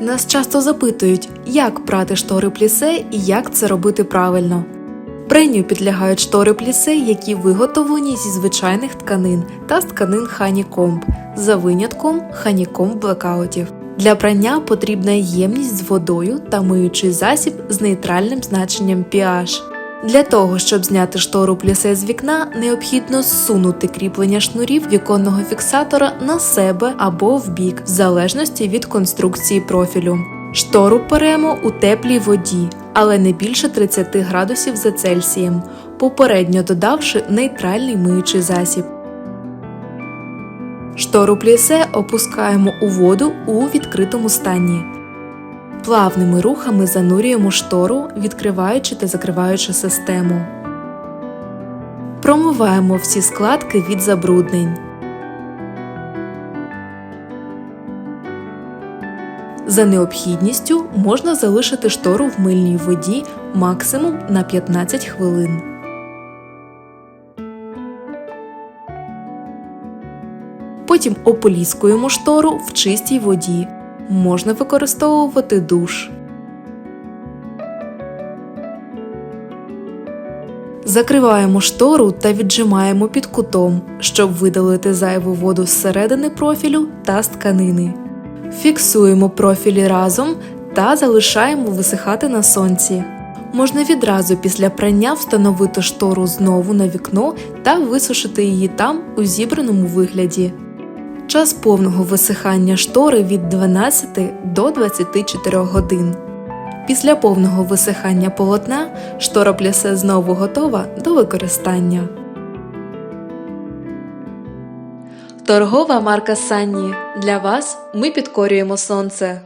Нас часто запитують, як прати штори плісе і як це робити правильно. Пренню підлягають штори плісе, які виготовлені зі звичайних тканин та з тканин ханікомб, за винятком ханікомб блекаутів. Для прання потрібна ємність з водою та миючий засіб з нейтральним значенням pH. Для того, щоб зняти штору плісе з вікна, необхідно зсунути кріплення шнурів віконного фіксатора на себе або в бік, в залежності від конструкції профілю. Штору перемо у теплій воді, але не більше 30 градусів за Цельсієм, попередньо додавши нейтральний миючий засіб. Штору плісе опускаємо у воду у відкритому стані. Плавними рухами занурюємо штору, відкриваючи та закриваючи систему. Промиваємо всі складки від забруднень. За необхідністю можна залишити штору в мильній воді максимум на 15 хвилин. Потім ополіскуємо штору в чистій воді. Можна використовувати душ. Закриваємо штору та віджимаємо під кутом, щоб видалити зайву воду зсередини профілю та з тканини. Фіксуємо профілі разом та залишаємо висихати на сонці. Можна відразу після прання встановити штору знову на вікно та висушити її там у зібраному вигляді. Час повного висихання штори від 12 до 24 годин. Після повного висихання полотна штора плясе знову готова до використання. Торгова марка Санні. Для вас ми підкорюємо сонце.